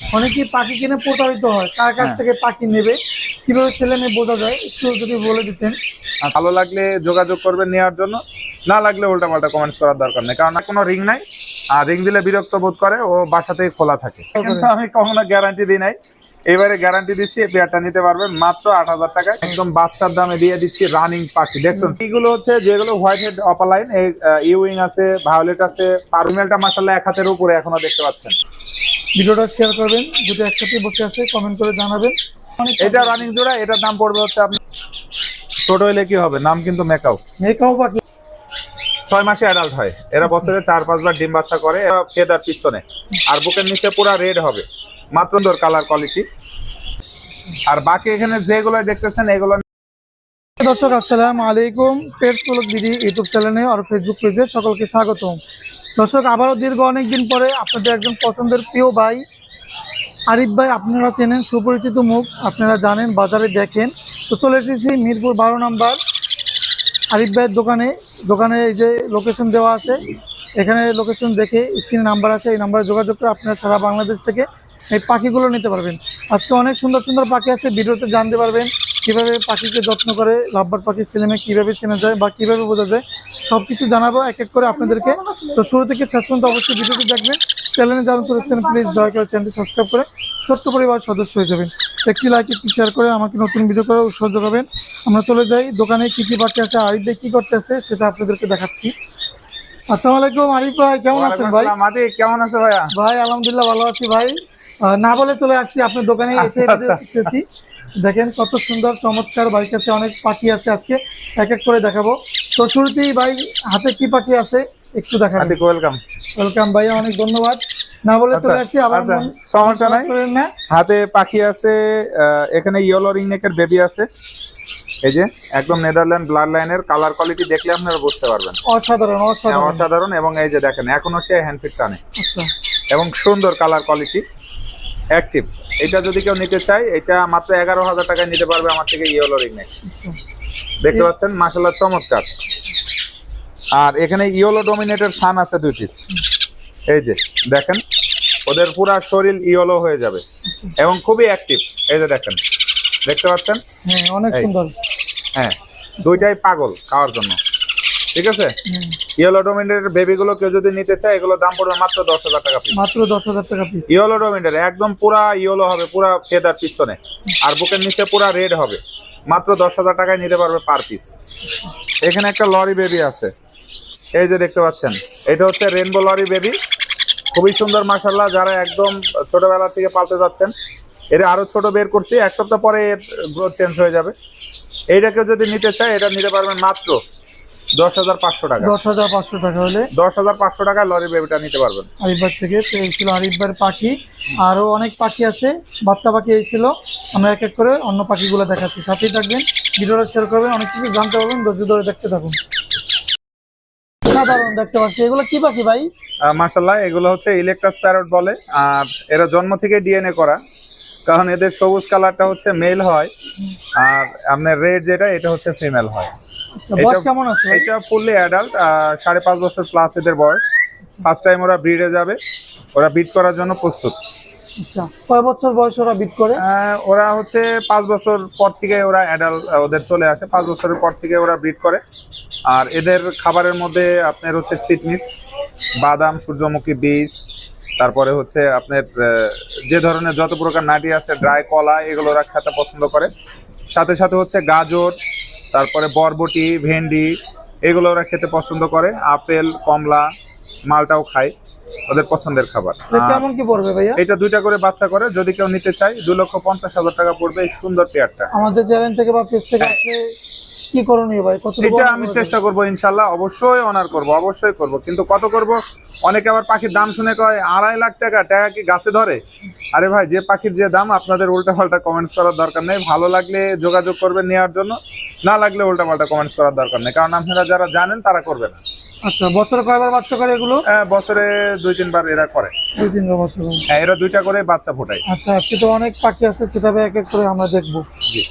অনেকেই পাখি কিনে প্রতারিত হয় কার কাছ হ্যাঁ। থেকে পাখি নেবে কীভাবে ছেলে মেয়ে বোঝা যায় একটু যদি বলে দিতেন। আর ভালো লাগলে যোগাযোগ করবেন নেওয়ার জন্য না লাগলে উল্টা পাল্টা কমেন্টস করার দরকার নেই কারণ কোনো রিং নাই আর রিং দিলে বিরক্ত বোধ করে ও বাসাতেই খোলা থাকে। কিন্তু আমি কখনো গ্যারান্টি দিই নাই। এবারে গ্যারান্টি দিচ্ছি এই পেয়ারটা নিতে পারবেন মাত্র আট হাজার টাকায়। একদম বাচ্চার দামে দিয়ে দিচ্ছি রানিং পাখি দেখছেন? এগুলো হচ্ছে যেগুলো হোয়াইট হেড অপালাইন ইউইং আছে ভায়োলেট আছে পারুমেলটা মাসাল্লাহ এক হাতের উপরে এখনও দেখতে পাচ্ছেন। ভিডিওটা শেয়ার করবেন যদি একসাথে বসে আছে কমেন্ট করে জানাবেন। এটা রানিং জোড়া এটার দাম পড়বে হচ্ছে আপনি ছোট হলে কি হবে? নাম কিন্তু মেকাও মেকাও পাখি। ছয় মাসে অ্যাডাল্ট হয়। এরা বছরে চার পাঁচবার ডিম বাচ্চা করে ফেদার পিছনে। আর বুকের নিচে পুরো রেড হবে। মাত্র কালার কোয়ালিটি আর বাকি এখানে যেগুলো দেখতেছেন এগুলো দর্শক, আসসালাম আলাইকুম। পেট পুলক দিদি ইউটিউব চ্যানেলে আর ফেসবুক পেজে সকলকে স্বাগতম। দর্শক, আবারও দীর্ঘ অনেকদিন পরে আপনাদের একজন পছন্দের প্রিয় ভাই আরিফ ভাই, আপনারা চেনেন, সুপরিচিত মুখ, আপনারা জানেন, বাজারে দেখেন। তো চলে এসেছি মিরপুর বারো নাম্বার আরিফ ভাইয়ের দোকানে। দোকানে এই যে লোকেশন দেওয়া আছে, এখানে লোকেশন দেখে স্ক্রিনে নাম্বার আছে, এই নাম্বারে যোগাযোগ করে আপনারা সারা বাংলাদেশ থেকে এই পাখিগুলো নিতে পারবেন। আজকে অনেক সুন্দর সুন্দর পাখি আছে, ভিডিওতে জানতে পারবেন কীভাবে পাখিকে যত্ন করে লাভবার পাখির ছেলেমেয়ে কীভাবে চেনা যায় বা কীভাবে বোঝা যায় সব কিছু জানাব এক এক করে আপনাদেরকে। তো শুরু থেকে শেষ পর্যন্ত অবশ্যই ভিডিওটি দেখবেন। চ্যানেলে যারা করেছেন প্লিজ দয়া করে চ্যানেলটি সাবস্ক্রাইব করে ছোট্ট পরিবার সদস্য হয়ে যাবেন। একটি লাইক একটি শেয়ার করে আমাকে নতুন ভিডিও করে উৎসাহ যোগাবেন। আমরা চলে যাই। দোকানে কি কি পাখি আছে আরিফ ভাই কি করতেছে সেটা আপনাদেরকে দেখাচ্ছি। আসসালামু আলাইকুম আরিফ ভাই কেমন আছেন ভাই? মাদি কেমন আছে ভাইয়া? ভাই আলহামদুলিল্লাহ ভালো আছি ভাই। না বলে চলে আসছি আপনার দোকানে এসে আচ্ছা, আচ্ছা। দেখতেছি। দেখেন কত সুন্দর চমৎকার ভাই কাছে অনেক পাখি আছে আজকে। এক এক করে দেখাবো। তো শুরুতেই ভাই হাতে কি পাখি আছে? একটু দেখাবেন। হাতিক ওয়েলকাম ওয়েলকাম ভাই অনেক ধন্যবাদ। না বলে চলে আসছি আবার আচ্ছা সমস্যা নাই। হাতে পাখি আছে এখানে ইয়েলো রিং নেকের বেবি আছে। এই যে একদম নেদারল্যান্ড ব্লাড লাইনের কালার কোয়ালিটি দেখলে আপনারা বুঝতে পারবেন। অসাধারণ হ্যাঁ, অসাধারণ অসাধারণ এবং এই যে দেখেন এখনও সে হ্যান্ডফিট টানে। আচ্ছা। এবং সুন্দর কালার কোয়ালিটি অ্যাক্টিভ এটা যদি কেউ নিতে চায় এটা মাত্র এগারো হাজার টাকায় নিতে পারবে আমার থেকে ইয়েলো রিং নেক আচ্ছা। দেখতে পাচ্ছেন মাসাল্লাহ চমৎকার। আর এখানে ইয়েলো ডোমিনেটের সান আছে দুই পিস এই যে দেখেন ওদের পুরা শরীর ইয়েলো হয়ে যাবে। এবং খুবই অ্যাক্টিভ এই যে দেখেন দেখতে পাচ্ছেন? হ্যাঁ অনেক সুন্দর। হ্যাঁ দুইটাই পাগল খাওয়ার জন্য। ঠিক আছে? ইয়েলো ডোমিনেটের বেবিগুলো কেউ যদি নিতে চায় এগুলো দাম পড়বে মাত্র দশ হাজার টাকা পিস মাত্র দশ হাজার টাকা পিস ইয়েলো ডোমিনেটের একদম পুরা ইয়েলো হবে পুরা ফেদার পিছনে। আর বুকের নিচে পুরা রেড হবে। মাত্র দশ হাজার টাকায় নিতে পারবে পার পিস এখানে একটা লরি বেবি আছে। এই যে দেখতে পাচ্ছেন এটা হচ্ছে রেনবো লরি বেবি খুবই সুন্দর মাসাল্লাহ যারা একদম ছোটবেলা থেকে পালতে যাচ্ছেন এটা আরও ছোট বের করছি এক সপ্তাহ পরে এর গ্রোথ চেঞ্জ হয়ে যাবে। এইটাকে যদি নিতে চায় এটা নিতে পারবেন মাত্র দশ হাজার পাঁচশো টাকা। দশ হাজার পাঁচশো টাকা হলে দশ হাজার পাঁচশো টাকায় লরি বেবিটা নিতে পারবেন। আরিফবার থেকে তো এই ছিল আরিফবার পাখি আরও অনেক পাখি আছে বাচ্চা পাখি এই ছিল। আমরা এক এক করে অন্য পাখিগুলো দেখাচ্ছি। সাথেই থাকবেন ভিডিওটা শেয়ার করবেন অনেক কিছু জানতে পারবেন ধৈর্য ধরে দেখতে থাকুন। সাধারণ দেখতে পাচ্ছি এগুলো কি পাখি ভাই? মাসাল্লাহ এগুলো হচ্ছে ইলেকট্রাস প্যারট বলে আর এরা জন্ম থেকে ডিএনএ করা। কারণ এদের সবুজ কালারটা হচ্ছে মেল হয় আর আপনার রেড যেটা এটা হচ্ছে ফিমেল হয়। আচ্ছা বয়স কেমন আছে এটা ফুললি অ্যাডাল্ট সাড়ে পাঁচ বছর প্লাস এদের বয়স। ফার্স্ট টাইম ওরা ব্রিডে যাবে ওরা বিট করার জন্য প্রস্তুত। আচ্ছা কয় বছর বয়স ওরা বিট করে? ওরা হচ্ছে পাঁচ বছর পর থেকে ওরা অ্যাডাল্ট ওদের চলে আসে। পাঁচ বছরের পর থেকে ওরা ব্রিড করে। আর এদের খাবারের মধ্যে আপনার হচ্ছে সিট মিক্স বাদাম সূর্যমুখী বীজ তারপরে হচ্ছে আপনার যে ধরনের যত প্রকার নাটি আছে ড্রাই কলা এগুলো ওরা খেতে পছন্দ করে। সাথে সাথে হচ্ছে গাজর তারপরে বরবটি ভেন্ডি এগুলো ওরা খেতে পছন্দ করে। আপেল কমলা মালটাও খায় ওদের পছন্দের খাবার। কেমন কি পড়বে ভাইয়া? এটা দুইটা করে বাচ্চা করে যদি কেউ নিতে চায় দু লক্ষ পঞ্চাশ হাজার টাকা পড়বে এই সুন্দর পেয়ারটা। আমাদের চ্যানেল থেকে বা পেজ থেকে আসলে কি করণীয় ভাই? কত এটা আমি চেষ্টা করব ইনশাল্লাহ অবশ্যই অনার করব অবশ্যই করব। কিন্তু কত করব? অনেকে আবার পাখির দাম শুনে কয় আড়াই লাখ টাকা টাকা কি গাছে ধরে? আরে ভাই যে পাখির যে দাম আপনাদের উল্টা পাল্টা কমেন্টস করার দরকার নেই। ভালো লাগলে যোগাযোগ করবেন নেওয়ার জন্য না লাগলে উল্টা পাল্টা কমেন্টস করার দরকার নেই। কারণ আপনারা যারা জানেন তারা করবে না। আচ্ছা বছরে কয়বার বাচ্চা করে এগুলো? আহ, বছরে দুই তিনবার এরা করে। দুই তিন বছর হ্যাঁ, এরা দুইটা করে বাচ্চা ফোটায়। আচ্ছা আজকে তো অনেক পাখি আছে সেটাবে এক এক করে আমরা দেখব। জি।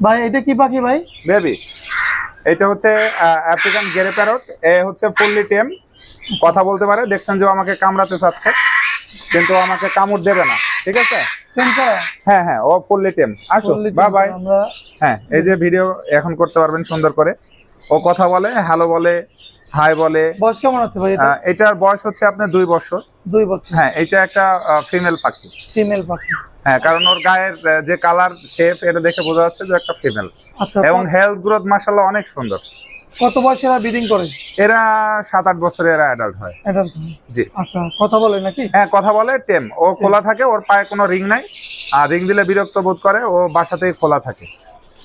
ভাই এটা কি পাখি ভাই? বেবি এটা হচ্ছে আফ্রিকান গেরে প্যারট এ হচ্ছে ফুললি টেম কথা বলতে পারে দেখছেন যে আমাকে কামড়াতে চাচ্ছে কিন্তু আমাকে কামড় দেবে না ঠিক আছে? হ্যাঁ হ্যাঁ ও ফুললি টেম আসো বা বাই হ্যাঁ এই যে ভিডিও এখন করতে পারবেন সুন্দর করে। ও কথা বলে হ্যালো বলে হাই বলে। বয়স কেমন আছে ভাই এটা? এটার বয়স হচ্ছে আপনার দুই বছর। দুই বছর। হ্যাঁ এটা একটা ফিমেল পাখি। ফিমেল পাখি। হ্যাঁ কারণ ওর গায়ের যে কালার শেপ এটা দেখে বোঝা যাচ্ছে যে একটা ফিমেল আচ্ছা এবং হেলথ গ্রোথ মাসাল্লাহ অনেক সুন্দর। কত বয়সে এরা ব্রিডিং করে? এরা সাত আট বছরে এরা অ্যাডাল্ট হয়। জি। আচ্ছা কথা বলে নাকি? হ্যাঁ কথা বলে টেম। ও খোলা থাকে ওর পায়ে কোনো রিং নাই। আর রিং দিলে বিরক্ত বোধ করে ও বাসাতেই খোলা থাকে।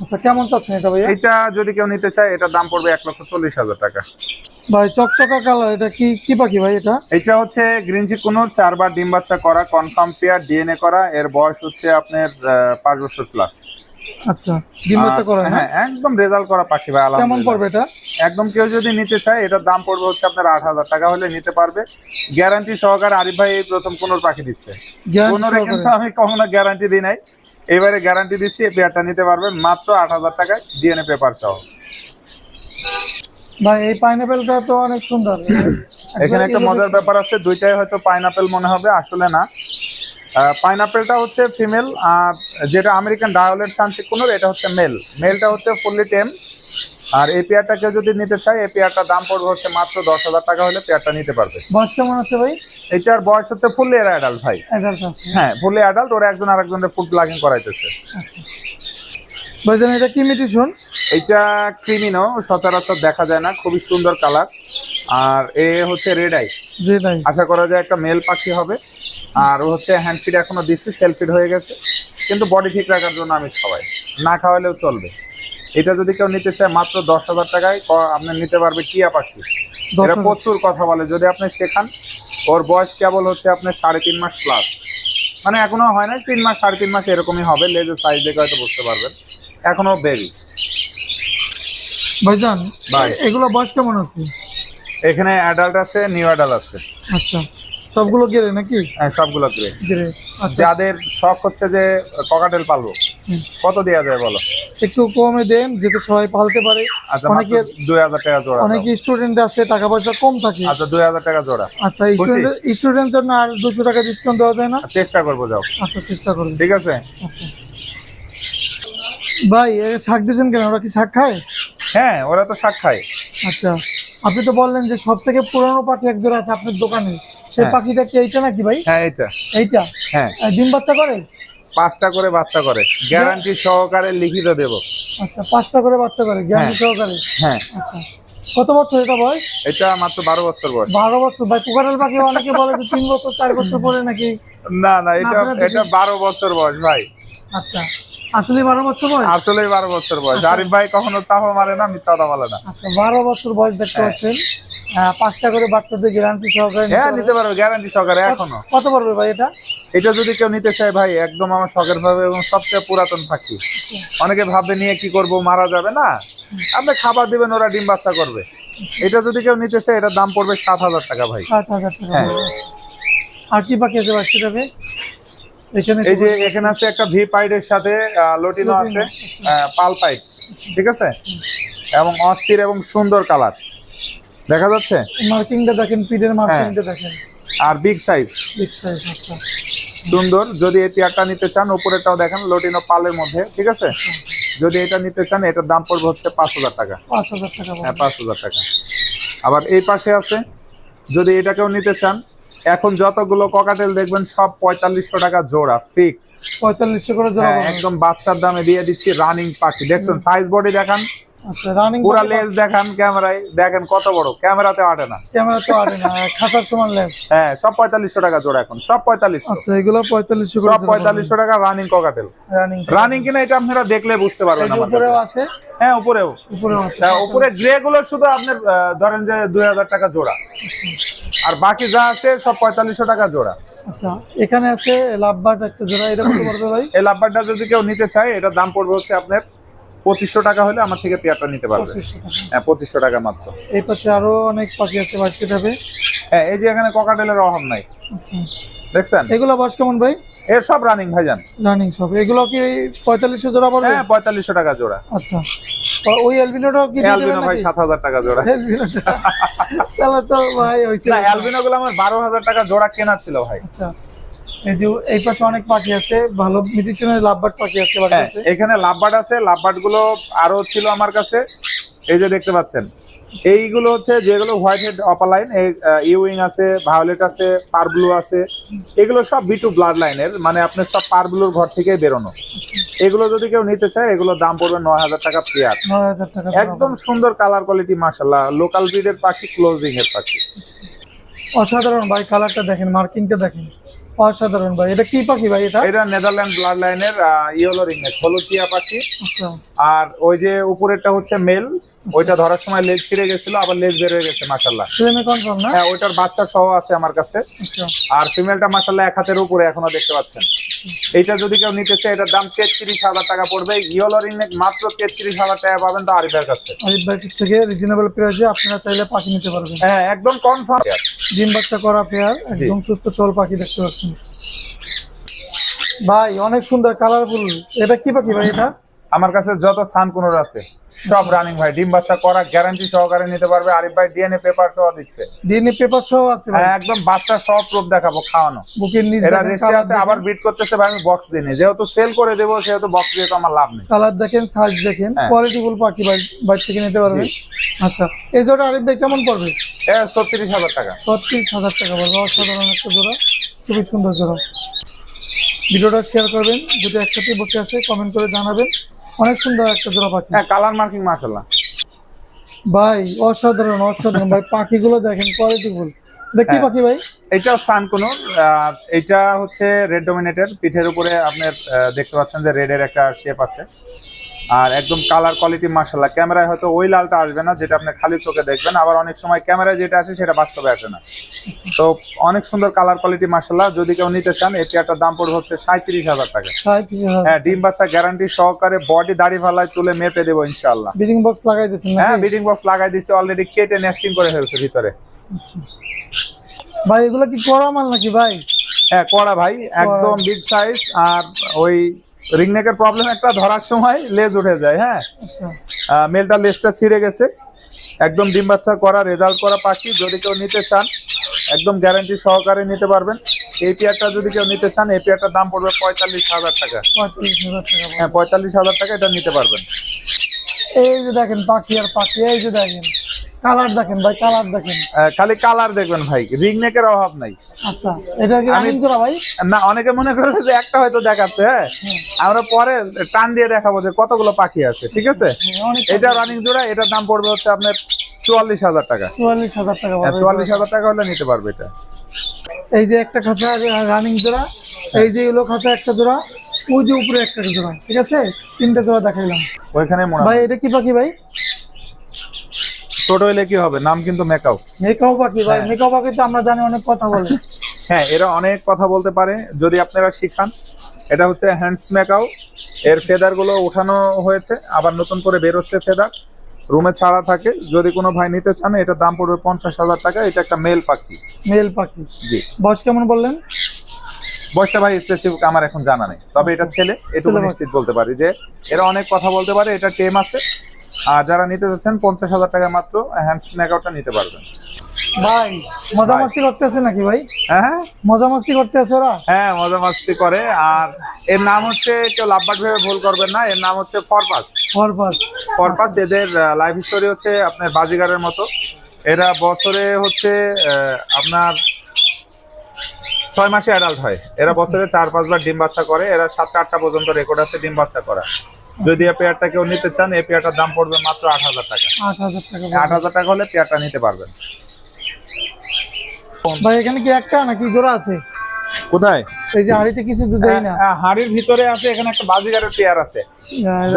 আচ্ছা কেমন চাচ্ছেন এটা ভাইয়া? এইটা যদি কেউ নিতে চায় এটার দাম পড়বে এক লক্ষ চল্লিশ হাজার টাকা। ভাই চকচকা কালার এটা কি কি পাখি ভাই এটা? এটা হচ্ছে গ্রিন চারবার ডিম বাচ্চা করা কনফার্ম পেয়ার ডিএনএ করা এর বয়স হচ্ছে আপনার পাঁচ বছর প্লাস আচ্ছা ডিম বাচ্চা করে হ্যাঁ? একদম রেজাল্ট করা পাখি ভাই কেমন পড়বে এটা? একদম কেউ যদি নিতে চায় এটার দাম পড়বে হচ্ছে আপনার আট হাজার টাকা হলে নিতে পারবে। গ্যারান্টি সহকারে আরিফ ভাই এই প্রথম কোনোর পাখি দিচ্ছে। কিন্তু আমি কখনো গ্যারান্টি দিই নাই। এবারে গ্যারান্টি দিচ্ছি এই পেয়ারটা নিতে পারবেন মাত্র আট হাজার টাকায় ডিএনএ পেপার সহ। ভাই এই পাইনাপেলটা তো অনেক সুন্দর। এখানে একটা মজার ব্যাপার আছে দুইটাই হয়তো পাইনাপেল মনে হবে আসলে না। পাইনাপেলটা হচ্ছে ফিমেল আর যেটা আমেরিকান ডায়োলেট সানসিক কোনোর এটা হচ্ছে মেল মেলটা হচ্ছে ফুললি টেম আর এই পেয়ারটা কেউ যদি নিতে চায় এই পেয়ারটার দাম পড়বে হচ্ছে মাত্র দশ হাজার টাকা হলে পেয়ারটা নিতে পারবে। বয়স কেমন আছে ভাই? এটার বয়স হচ্ছে ফুললি এর অ্যাডাল্ট ভাই। হ্যাঁ ফুললি অ্যাডাল্ট ওরা একজন আরেকজনের ফুড প্লাগিং করাইতেছে। ভাইজান এটা কি মিটিশন এইটা ক্রিমিনো সচরাচর দেখা যায় না খুবই সুন্দর কালার আর এ হচ্ছে রেড আই যে নাই আশা করা যায় একটা মেল পাখি হবে। আর ও হচ্ছে হ্যান্ড ফিড এখনও দিচ্ছি সেলফ ফিড হয়ে গেছে। কিন্তু বডি ঠিক রাখার জন্য আমি খাওয়াই। না খাওয়ালেও চলবে। এটা যদি কেউ নিতে চায় মাত্র দশ হাজার টাকায় আপনি নিতে পারবে টিয়া পাখি। এটা প্রচুর কথা বলে। যদি আপনি শেখান ওর বয়স কেবল হচ্ছে আপনার সাড়ে তিন মাস প্লাস মানে এখনও হয় না তিন মাস সাড়ে তিন মাস এরকমই হবে। লেজের সাইজ দেখে হয়তো বুঝতে পারবেন। এখনও বেবি ভাইজান ভাই। এগুলো বয়স কেমন আছে? এখানে অ্যাডাল্ট আছে নিউ অ্যাডাল্ট আছে। আচ্ছা। সবগুলো গেলে নাকি? হ্যাঁ, সবগুলো গ্রে আচ্ছা। যাদের শখ হচ্ছে যে ককাটেল পালবো কত দেওয়া যায় বলো? একটু কমে দেন যেহেতু সবাই পালতে পারে। আচ্ছা অনেকে দুই হাজার টাকা জোড়া। অনেক স্টুডেন্ট আছে টাকা পয়সা কম থাকে। আচ্ছা দুই হাজার টাকা জোড়া। আচ্ছা? স্টুডেন্ট জন্য আর দুশো টাকা ডিসকাউন্ট দেওয়া যায় না? চেষ্টা করব যাও। আচ্ছা চেষ্টা করুন। ঠিক আছে? ভাই শাক দিয়েছেন কেন? ওরা কি শাক খায়? হ্যাঁ ওরা তো শাক খায়। আচ্ছা। আপনি তো বললেন যে সব থেকে পুরানো পাখি এক জোড়া আছে আপনার দোকানে। সেই হ্যাঁ। পাখিটা কি এইটা নাকি ভাই? হ্যাঁ এটা এইটা? হ্যাঁ। ডিম বাচ্চা করে? পাঁচটা করে বাচ্চা করে। গ্যারান্টি সহকারে লিখিত দেব। আচ্ছা পাঁচটা করে বাচ্চা করে গ্যারান্টি সহকারে? হ্যাঁ। আচ্ছা। কত বছর এটা বয়স? এটা মাত্র বারো বছর বয়স। বারো বছর। ভাই পোকারের পাখি অনেকে বলে যে তিন বছর চার বছর পরে নাকি? না না এটা এটা বারো বছর বয়স ভাই। আচ্ছা। আসলে বারো বছর বয়স? বারো বছর বয়স। আরিফ ভাই কখনো চাপা মারে না মিথ্যা কথা বলে না। আচ্ছা বারো বছর বয়স দেখতে পাচ্ছেন। পাঁচটা করে বাচ্চাদের গ্যারান্টি সহকারে হ্যাঁ নিতে পারবে গ্যারান্টি সহকারে এখনও। কত পড়বে ভাই এটা? এটা যদি কেউ নিতে চায় ভাই একদম আমার শখের ভাবে এবং সবচেয়ে পুরাতন পাখি। অনেকে ভাববে নিয়ে কি করব মারা যাবে না? আপনি খাবার দিবেন ওরা ডিম বাচ্চা করবে। এটা যদি কেউ নিতে চায় এটার দাম পড়বে সাত হাজার টাকা ভাই। সাত হাজার টাকা। হ্যাঁ। আর কি বাকি আছে বাচ্চাটাকে এই যে এখানে আছে একটা ভি পাইডের সাথে লটিনো আছে পাল পাইড ঠিক আছে? এবং অস্থির এবং সুন্দর কালার। দেখা যাচ্ছে? মার্কিংটা দেখেন পিডের মার্কিংটা দেখেন। আর বিগ সাইজ বিগ সাইজ আচ্ছা। সুন্দর। যদি এই পেয়ারটা নিতে চান উপরেটাও দেখেন লটিনো পালের মধ্যে ঠিক আছে? যদি এটা নিতে চান এটার দাম পড়বে হচ্ছে পাঁচ হাজার টাকা। পাঁচ হাজার টাকা হ্যাঁ পাঁচ হাজার টাকা। আবার এই পাশে আছে যদি এটাকেও নিতে চান এখন যতগুলো ককাটেল দেখবেন সব পঁয়তাল্লিশশো টাকা জোড়া ফিক্স পঁয়তাল্লিশশো করে জোড়া একদম বাচ্চার দামে দিয়ে দিচ্ছি রানিং পাখি দেখছেন সাইজ বডি দেখান আচ্ছা রানিং পুরা লেজ দেখান ক্যামেরায় দেখেন কত বড় ক্যামেরাতে আটে না। ক্যামেরা তো আটে না খাতার সমান লেন্স হ্যাঁ সব পঁয়তাল্লিশশো টাকা জোড়া এখন সব আচ্ছা এগুলো সব টাকা রানিং ককাটেল রানিং রানিং কিনা এটা আপনারা দেখলে বুঝতে পারবেন উপরেও। আছে? হ্যাঁ উপরেও। উপরেও আছে। উপরে গ্রে গুলো শুধু আপনার ধরেন যে দুই হাজার টাকা জোড়া। আর বাকি যা আছে সব পঁয়তাল্লিশশো টাকা জোড়া। আচ্ছা এখানে আছে লাভবার্ড একটা জোড়া এটা কত পড়বে ভাই? এই লাভবারটা যদি কেউ নিতে চায় এটার দাম পড়বে হচ্ছে আপনার পঁচিশশো টাকা হলে আমার থেকে পেয়ারটা নিতে পারবে। হ্যাঁ পঁচিশশো টাকা মাত্র। এই পাশে আরও অনেক পাখি আছে বাচ্চা হ্যাঁ এই যে এখানে ককাটেলের অভাব নাই। আচ্ছা। দেখছেন? এগুলো বয়স কেমন ভাই? এর সব রানিং ভাইজান রানিং সব এগুলো কি পঁয়তাল্লিশশো জোড়া পড়বে? হ্যাঁ পঁয়তাল্লিশশো টাকা জোড়া। আচ্ছা। ওই অ্যালবিনোটাও কি অ্যালবিনো ভাই নাকি? সাত হাজার টাকা জোড়া। অ্যালবিনোটা তাহলে তো ভাই হইছে না অ্যালবিনো গুলো আমার বারো হাজার টাকা জোড়া কেনা ছিল ভাই। আচ্ছা। এই যে এই পাশে অনেক পাখি আছে। ভালো লাভবার্ড পাখি আছে হ্যাঁ এখানে লাভবার্ড আছে। লাভবার্ডগুলো আরও ছিল আমার কাছে। এই যে দেখতে পাচ্ছেন। এইগুলো হচ্ছে যেগুলো হোয়াইট হেড অপালাইন ইউইং আছে ভায়োলেট আছে পার ব্লু আছে এগুলো সব বিটু ব্লাড লাইনের মানে আপনার সব পার ব্লুর ঘর থেকে বেরোনো। এগুলো যদি কেউ নিতে চায় এগুলোর দাম পড়বে নয় হাজার টাকা পেয়ার। একদম সুন্দর কালার কোয়ালিটি মাসাল্লাহ লোকাল ব্রিডের পাখি ক্লোজিং এর পাখি। অসাধারণ ভাই কালারটা দেখেন মার্কিংটা দেখেন। অসাধারণ ভাই এটা কি পাখি ভাই এটা? এটা নেদারল্যান্ড ব্লাড লাইনের ইয়েলো রিং হলুদ টিয়া পাখি। আচ্ছা। আর ওই যে উপরেরটা হচ্ছে মেল ওইটা ধরার সময় লেজ ছিঁড়ে গেছিল আবার লেজ বের হয়ে গেছে না? হ্যাঁ ওইটার বাচ্চা সহ আছে আমার কাছে। আচ্ছা। আর ফিমেলটা মাসাল্লাহ এক হাতের উপরে এখনও দেখতে পাচ্ছেন। এইটা যদি কেউ নিতে চায় এটার দাম তেত্রিশ হাজার টাকা পড়বে। ইয়েলো রিং মাত্র তেত্রিশ হাজার টাকা পাবেন তো আরিফের কাছে। আরিফ ভাই থেকে রিজনেবল প্রাইসে আপনারা চাইলে পাখি নিতে পারবেন। হ্যাঁ একদম কনফার্ম ডিম বাচ্চা করা পেয়ার একদম সুস্থ সবল পাখি দেখতে পাচ্ছেন। ভাই অনেক সুন্দর কালারফুল এটা কি পাখি ভাই এটা? আমার কাছে যত সান কুনোর আছে সব রানিং ভাই ডিম বাচ্চা করা গ্যারান্টি সহকারে নিতে পারবে আরিফ ভাই ডিএনএ পেপার সহ দিচ্ছে। ডিএনএ পেপার সহ আছে হ্যাঁ, একদম বাচ্চা সব প্রুফ দেখাবো খাওয়ানো। বুকের নিচ এরা রেস্টে আছে আবার বিট করতেছে ভাই আমি বক্স দিই। যেহেতু সেল করে দেবো সেহেতু বক্স দিয়ে তো আমার লাভ নেই। কালার দেখেন সাইজ দেখেন কোয়ালিটি কোয়ালিটিফুল পাখি ভাই বাইরে থেকে নিতে পারবেন। আচ্ছা এই জোড়া আরিফ ভাই কেমন পড়বে? এ ছত্রিশ হাজার টাকা। ছত্রিশ হাজার টাকা পড়বে অসাধারণ একটা জোড়া খুবই সুন্দর জোড়া। ভিডিওটা শেয়ার করবেন যদি একসাথে বসে আছে কমেন্ট করে জানাবেন। অনেক সুন্দর একটা জোড়া পাখি। হ্যাঁ কালার মার্কিং মাশাআল্লাহ। ভাই অসাধারণ অসাধারণ। ভাই পাখিগুলো দেখেন কোয়ালিটিফুল কি হ্যাঁ। পাখি ভাই। এটা সান কোন এটা হচ্ছে রেড ডোমিনেটের পিঠের উপরে আপনার দেখতে পাচ্ছেন যে রেডের একটা শেপ আছে। আর একদম কালার কোয়ালিটি মার্শাল্লাহ ক্যামেরায় হয়তো ওই লালটা আসবে না যেটা আপনি খালি চোখে দেখবেন। আবার অনেক সময় ক্যামেরায় যেটা আসে সেটা বাস্তবে আসে না। তো অনেক সুন্দর কালার কোয়ালিটি মার্শাল্লাহ যদি কেউ নিতে চান এটি একটা দাম পড়বে হচ্ছে সাঁত্রিশ হাজার টাকা। হ্যাঁ ডিম বাচ্চা গ্যারান্টি সহকারে বডি দাড়ি ফালায় তুলে মেপে দেবো ইনশাল্লাহ বিডিং বক্স লাগাই দিয়েছেন হ্যাঁ বিডিং বক্স লাগাই দিছে অলরেডি কেটে নেস্টিং করে ফেলছে ভিতরে। ভাই এগুলো কি করা মাল নাকি ভাই? হ্যাঁ কড়া ভাই একদম বিগ সাইজ আর ওই রিংনেকের প্রবলেম একটা ধরার সময় লেজ উঠে যায় হ্যাঁ? আচ্ছা। মেলটা লেজটা ছিঁড়ে গেছে। একদম ডিম বাচ্চা করা রেজাল্ট করা পাখি যদি কেউ নিতে চান একদম গ্যারান্টি সহকারে নিতে পারবেন। এই পেয়ারটা যদি কেউ নিতে চান এই পেয়ারটার দাম পড়বে পঁয়তাল্লিশ হাজার টাকা। হ্যাঁ পঁয়তাল্লিশ হাজার টাকা এটা নিতে পারবেন। এই যে দেখেন পাখি আর পাখি এই যে দেখেন। কালার দেখেন ভাই কালার দেখেন। খালি কালার দেখবেন ভাই রিংনেকের অভাব নাই। আচ্ছা এটা কি রানিং জোড়া ভাই? না অনেকে মনে করবে যে একটা হয়তো দেখাচ্ছে হ্যাঁ? আমরা পরে টান দিয়ে দেখাবো যে কতগুলো পাখি আছে ঠিক আছে? হ্যাঁ, এটা রানিং জোড়া এটার দাম পড়বে হচ্ছে আপনার চুয়াল্লিশ হাজার টাকা। চুয়াল্লিশ হাজার টাকা হ্যাঁ, চুয়াল্লিশ হাজার টাকা হলে নিতে পারবে এটা। এই যে একটা খাঁচা রানিং জোড়া এই যে এলো খাঁচা একটা জোড়া ওই যে উপরে একটা জোড়া ঠিক আছে? তিনটা জোড়া দেখাইলাম। ওইখানে ভাই হয় এটা কি পাখি ভাই? ছোট হলে কি হবে? নাম কিন্তু মেকাও। মেকাও পাখি ভাই মেকাও পাখি তো আমরা জানি অনেক কথা বলে। হ্যাঁ এরা অনেক কথা বলতে পারে। যদি আপনারা শিখান এটা হচ্ছে হ্যান্ডস মেকাও। এর ফেদারগুলো ওঠানো হয়েছে আবার নতুন করে বের হচ্ছে ফেদার। রুমে ছাড়া থাকে। যদি কোনো ভাই নিতে চান এটার দাম পড়বে পঞ্চাশ হাজার টাকা। এটা একটা মেল পাখি। মেল পাখি। জি। বয়স কেমন বললেন? বয়সটা ভাই স্পেসিফিক আমার এখন জানা নেই। তবে এটা ছেলে এটুকু নিশ্চিত বলতে পারি যে এরা অনেক কথা বলতে পারে। এটা টেম আছে। আর যারা নিতে চাচ্ছেন পঞ্চাশ হাজার টাকা মাত্র হ্যান্ডস মেকআপটা নিতে পারবেন। ভাই মজা মাস্তি করতেছে নাকি ভাই? হ্যাঁ হ্যাঁ। মজা মাস্তি করতে ওরা? হ্যাঁ মজা মাস্তি করে। আর এর নাম হচ্ছে কেউ লাভবাট ভেবে ভুল করবেন না এর নাম হচ্ছে ফরপাস ফরপাস ফরপাস এদের লাইফ হচ্ছে আপনার বাজিগারের মতো। এরা বছরে হচ্ছে আপনার ছয় মাসে অ্যাডাল্ট হয়। এরা বছরে চার পাঁচবার ডিম বাচ্চা করে এরা সাতটা আটটা পর্যন্ত রেকর্ড আছে ডিম বাচ্চা করা। যদি এই পেয়ারটা কেউ নিতে চান এই পেয়ারটার দাম পড়বে মাত্র আট হাজার টাকা। আট হাজার টাকা আট হাজার টাকা হলে পেয়ারটা নিতে পারবেন। ভাই এখানে কি একটা নাকি জোড়া আছে? কোথায়? এই যে হাড়িতে কিছু না। হ্যাঁ, হাড়ির ভিতরে আছে এখানে একটা বাজিগারের পেয়ার আছে।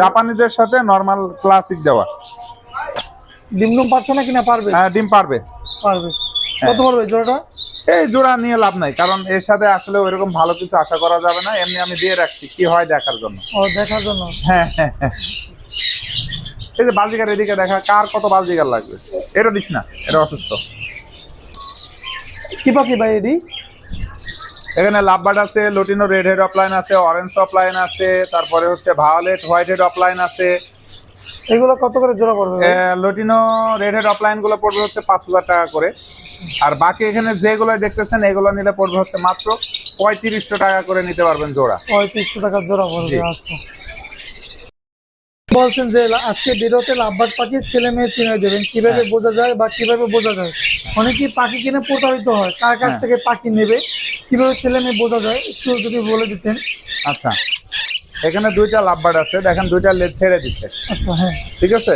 জাপানিদের সাথে নর্মাল ক্লাসিক দেওয়া। ডিম নাকি না? পারবে? হ্যাঁ ডিম পারবে। পারবে। কত পারবে জোড়াটা? এই জোড়া নিয়ে লাভ নাই কারণ এর সাথে আসলে ওইরকম ভালো কিছু আশা করা যাবে না এমনি আমি দিয়ে রাখছি কি হয় দেখার জন্য। ও দেখার জন্য? হ্যাঁ হ্যাঁ হ্যাঁ। এই যে বালজিগার এদিকে দেখা কার কত বালজিগার লাগবে? এটা দিস না এটা অসুস্থ। কি পাখি ভাই এডি এখানে লাভবার্ড আছে লটিনো রেড হেড অফলাইন আছে অরেঞ্জ অফলাইন আছে তারপরে হচ্ছে ভায়োলেট হোয়াইট হেড অফলাইন আছে। এগুলো কত করে জোড়া পড়বে? লটিনো রেড হেড অফলাইনগুলো পড়বে হচ্ছে পাঁচ হাজার টাকা করে। আর বাকি এখানে যেগুলো দেখতেছেন এগুলো নিলে পড়বে হচ্ছে মাত্র পঁয়ত্রিশশো টাকা করে নিতে পারবেন জোড়া। পঁয়ত্রিশশো টাকা জোড়া পড়বে আচ্ছা। বলছেন যে আজকে বিরতে লাভবাদ পাখি ছেলে মেয়ে চিনে দেবেন। কীভাবে হ্যাঁ। বোঝা যায় বা কীভাবে বোঝা যায়? অনেকেই পাখি কিনে প্রতারিত হয়। কার কাছ হ্যাঁ। থেকে পাখি নেবে? কীভাবে ছেলে মেয়ে বোঝা যায়? একটু যদি বলে দিতেন। আচ্ছা। এখানে দুইটা লাভবার্ড আছে। দেখেন দুইটা লেজ ছেড়ে দিচ্ছে। আচ্ছা হ্যাঁ। ঠিক আছে?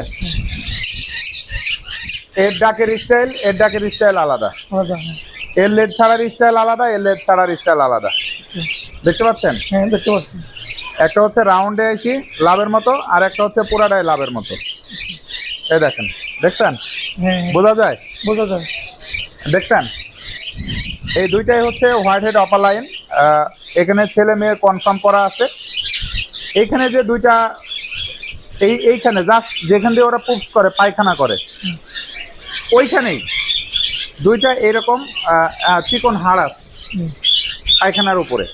এর ডাকের স্টাইল এর ডাকের স্টাইল আলাদা। আলাদা হ্যাঁ। এর লেজ ছাড়ার স্টাইল আলাদা এর লেজ ছাড়ার স্টাইল আলাদা। দেখতে পাচ্ছেন? হ্যাঁ দেখতে পাচ্ছি। একটা হচ্ছে রাউন্ডে আসি লাভের মতো আর একটা হচ্ছে পুরাটাই লাভের মতো। এই দেখেন দেখছেন? হ্যাঁ হ্যাঁ, বোঝা যায়? বোঝা যায়। দেখছেন? এই দুইটাই হচ্ছে হোয়াইট হেড অপার লাইন এখানে ছেলে মেয়ে কনফার্ম করা আছে। এইখানে যে দুইটা এই এইখানে জাস্ট যেখান দিয়ে ওরা পুপস করে পায়খানা করে ওইখানেই। দুইটা এরকম চিকন হাড় আছে পায়খানার উপরে।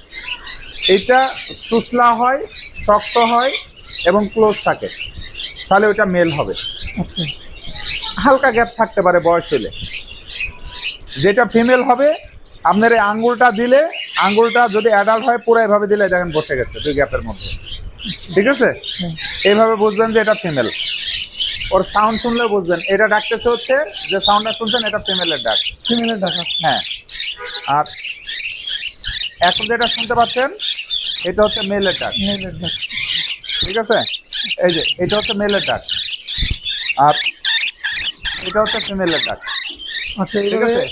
এটা সুসলা হয় শক্ত হয় এবং ক্লোজ থাকে। তাহলে ওইটা মেল হবে। আচ্ছা। হালকা গ্যাপ থাকতে পারে বয়স হলে। যেটা ফিমেল হবে আপনার এই আঙ্গুলটা দিলে আঙ্গুলটা যদি অ্যাডাল্ট হয় পুরো এভাবে দিলে দেখেন বসে গেছে দুই গ্যাপের মধ্যে। ঠিক আছে? হ্যাঁ এইভাবে বুঝবেন যে এটা ফিমেল। ওর সাউন্ড শুনলে বুঝবেন। এটা ডাকতেছে হচ্ছে যে সাউন্ডটা শুনছেন এটা ফিমেলের ডাক। ফিমেলের ডাক হ্যাঁ। আর এখন যেটা শুনতে পাচ্ছেন এটা হচ্ছে মেলের ডাক। মেলের ডাক। ঠিক আছে? এই যে এটা হচ্ছে মেলের ডাক। আর এটা হচ্ছে ফিমেলের ডাক। আচ্ছা ঠিক আছে?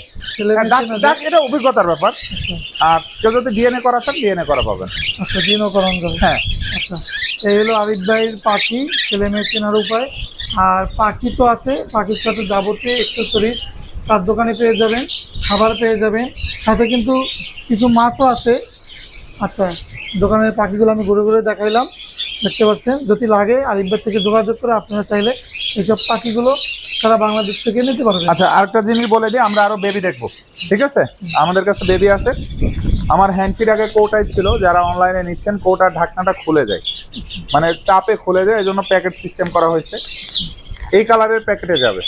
হ্যাঁ, ডাক এটা অভিজ্ঞতার ব্যাপার। আচ্ছা। আর কেউ যদি ডিএনএ করা চান ডিএনএ করা পাবেন। আচ্ছা দিনকরণ যাবে। হ্যাঁ। আচ্ছা। এই হলো আবিদ ভাইয়ের পাখি, ছেলে মেয়ে চেনার উপায়। আর পাখি তো আছে, পাখির সাথে যাবতীয় এক্সেসরিজ তার দোকানে পেয়ে যাবেন, খাবার পেয়ে যাবেন। সাথে কিন্তু কিছু মাছও আছে। আচ্ছা দোকানের পাখিগুলো আমি ঘুরে ঘুরে দেখাইলাম। দেখতে পাচ্ছেন, যদি লাগে আরিফ ভাই থেকে যোগাযোগ করে আপনারা চাইলে এইসব পাখিগুলো সারা বাংলাদেশ থেকে নিতে পারবেন। আচ্ছা আরেকটা জিনিস বলে দিই, আমরা আরও বেবি দেখব। ঠিক আছে? আমাদের কাছে বেবি আছে। আমার হ্যান্ডফিড আগে কৌটাই ছিল যারা অনলাইনে নিচ্ছেন কৌটার ঢাকনাটা খুলে যায়। মানে চাপে খুলে যায় এই জন্য প্যাকেট সিস্টেম করা হয়েছে। এই কালারের প্যাকেটে যাবে।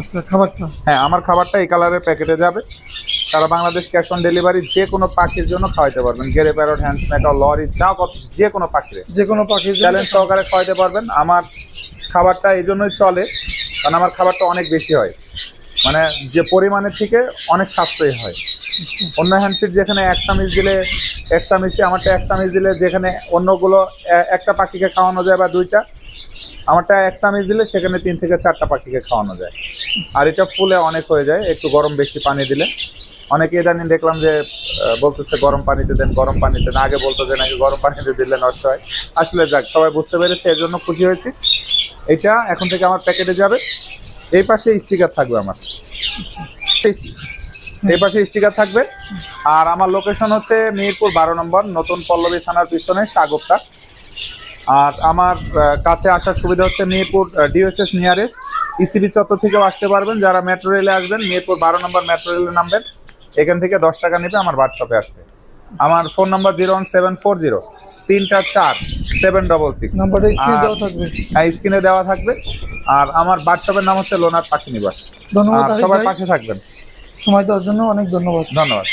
আচ্ছা খাবারটা? হ্যাঁ আমার খাবারটা এই কালারের প্যাকেটে যাবে। সারা বাংলাদেশ ক্যাশ অন ডেলিভারি যে কোনো পাখির জন্য খাওয়াইতে পারবেন। গেরে প্যারট হ্যান্ডসমেকার লরি যা কত যে কোনো পাখিরে। যে কোনো পাখির চ্যালেঞ্জ সহকারে খাওয়াইতে পারবেন। আমার খাবারটা এই জন্যই চলে কারণ আমার খাবারটা অনেক বেশি হয়। মানে যে পরিমাণের থেকে অনেক সাশ্রয়ী হয়। অন্য হ্যান্ডফিট যেখানে এক চামিচ দিলে এক চামিচে আমারটা এক চামিচ দিলে যেখানে অন্যগুলো একটা পাখিকে খাওয়ানো যায় বা দুইটা আমারটা এক চামিচ দিলে সেখানে তিন থেকে চারটা পাখিকে খাওয়ানো যায়। আর এটা ফুলে অনেক হয়ে যায় একটু গরম বেশি পানি দিলে। অনেকে ইদানিং দেখলাম যে বলতেছে গরম পানিতে দেন গরম পানিতে দেন আগে বলতো যে নাকি গরম পানিতে দিলে নষ্ট হয়। আসলে যাক সবাই বুঝতে পেরেছে এর জন্য খুশি হয়েছি। এটা এখন থেকে আমার প্যাকেটে যাবে এই পাশে স্টিকার থাকবে আমার। এই পাশে স্টিকার থাকবে। আর আমার লোকেশন হচ্ছে মিরপুর বারো নম্বর নতুন পল্লবী থানার পিছনে সাগরটা। আর আমার কাছে আসার সুবিধা হচ্ছে মিরপুর ডিওএসএস নিয়ারেস্ট ইসিবি চত্বর থেকেও আসতে পারবেন। যারা মেট্রো রেলে আসবেন মিরপুর বারো নম্বর মেট্রো রেলে নামবেন। এখান থেকে দশ টাকা নেবে আমার হোয়াটসঅ্যাপে আসবে। আমার phone number zero one seven four zero তিনটা চার সেভেন ডবল সিক্স নাম্বারটা স্ক্রিনে দেওয়া থাকবে। স্ক্রিনে দেওয়া থাকবে। আর আমার হোয়াটসঅ্যাপের নাম হচ্ছে লোনার পাখি নিবাস। ধন্যবাদ ভাই। পাশে থাকবেন। সময় দেওয়ার জন্য অনেক ধন্যবাদ। ধন্যবাদ।